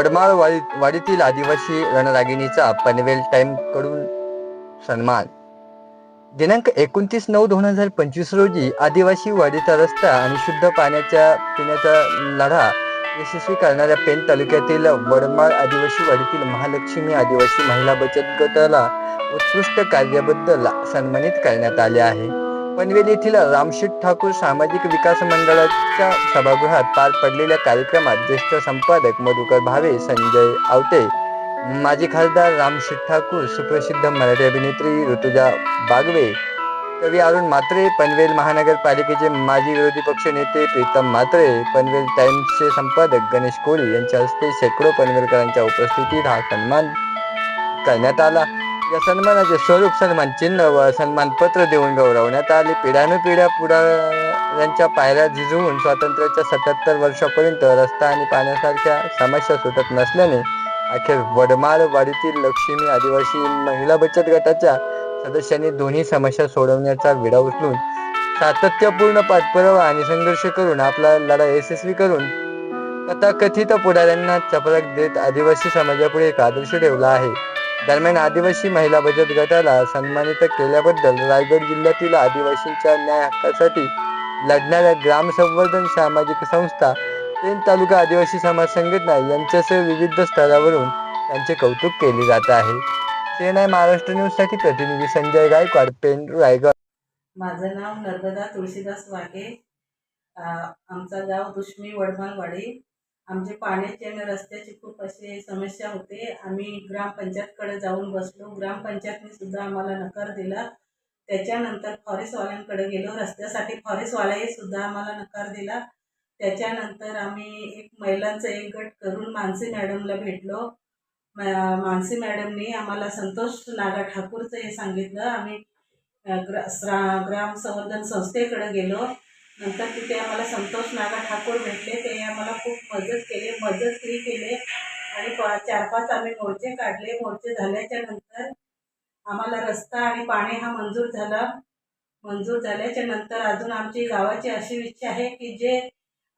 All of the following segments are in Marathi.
वडमाळ वाडीतील आदिवासी रणरागिणीचा पनवेल टाइमकडून सन्मान. दिनांक एकोणतीस नऊ दोन हजार पंचवीस रोजी आदिवासी वाडीचा रस्ता आणि शुद्ध पाण्याच्या पिण्याचा लढा यशस्वी करणाऱ्या पेन तालुक्यातील वडमाळ आदिवासी वाडीतील महालक्ष्मी आदिवासी महिला बचत गटाला उत्कृष्ट कार्याबद्दल सन्मानित करण्यात आले आहे. पनवेल येथील रामशेठ ठाकूर सामाजिक विकास मंडळाच्या सभागृहात पार पडलेल्या कार्यक्रमात ज्येष्ठ संपादक मधुकर भावे संजय आवटे माजी खासदार रामशेठ ठाकूर सुप्रसिद्ध मराठी अभिनेत्री ऋतुजा बागवे कवी अरुण म्हात्रे पनवेल महानगरपालिकेचे माजी विरोधी पक्ष नेते प्रीतम म्हात्रे पनवेल टाइम्सचे संपादक गणेश कोळी यांच्या हस्ते शेकडो पनवेलकरांच्या उपस्थितीत हा सन्मान करण्यात आला. या सन्मानाचे स्वरूप सन्मान चिन्ह व सन्मानपत्र देऊन गौरवण्यात आले. पिढ्यानुपिढ्या पुढाऱ्यांच्या पायऱ्या झिजवून स्वातंत्र्याच्या सत्याहत्तर वर्षापर्यंत रस्ता आणि पाण्यासारख्या समस्या सुटत नसल्याने अखेर वडमाळवाडीतील लक्ष्मी आदिवासी महिला बचत गटाच्या सदस्यांनी दोन्ही समस्या सोडवण्याचा विडा उचलून सातत्यपूर्ण पाठपुरावा आणि संघर्ष करून आपला लढा यशस्वी करून कथाकथित पुढाऱ्यांना चपराक देत आदिवासी समाजापुढे एक आदर्श ठेवला आहे. दरम्यान आदिवासी महिला बचत गटाला सन्मानित केल्याबद्दल रायगड जिल्ह्यातील आदिवासींच्या न्याय हक्कासाठी लढणाऱ्या ग्राम संवर्धन सामाजिक संस्था पेन तालुका आदिवासी समाज संघटना यांच्यासह विविध स्तरावरून त्यांचे कौतुक केले जात आहे. सेना महाराष्ट्र न्यूजसाठी प्रतिनिधी संजय गायकवाड पेन रायगड. माझं नाव नर्मदा तुळशीदास वाघे. आमचा गाव दुष्मी वडमालवाडी आमचे पाण्याची आणि रस्त्याची खूप अशी समस्या होते. आम्ही ग्रामपंचायतकडे जाऊन बसलो. ग्रामपंचायतने सुद्धा आम्हाला नकार दिला. त्याच्यानंतर फॉरेस्टवाल्यांकडे गेलो. रस्त्यासाठी फॉरेस्टवालाही सुद्धा आम्हाला नकार दिला. त्याच्यानंतर आम्ही एक महिलांचा एक गट करून मानसी मॅडमला भेटलो. मानसी मॅडमनी आम्हाला संतोष नागा ठाकूरचं हे सांगितलं. आम्ही ग्रा ग्राम संवर्धन संस्थेकडे गेलो. नंतर तिथे आम्हाला संतोष नागा ठाकूर भेटले. ते आम्हाला खूप मदत केले मदत फ्री केले. आणि पा चार पाच आम्ही मोर्चे काढले. मोर्चे झाल्याच्यानंतर आम्हाला रस्ता आणि पाणी हा मंजूर झाला. मंजूर झाल्याच्यानंतर अजून आमची गावाची अशी इच्छा आहे की जे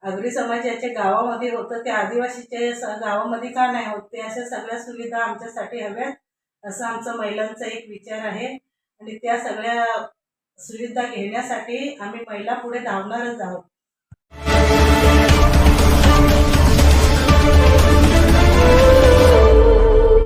आगरी समाजाचे गावामध्ये होतं ते आदिवासीच्या स- गावामध्ये का नाही होत ते अशा सगळ्या सुविधा आमच्यासाठी हव्यात असं आमचा महिलांचा एक विचार आहे. आणि त्या सगळ्या सुविधा घेण्यासाठी आम्ही महिला पुढे धावणारच आहोत.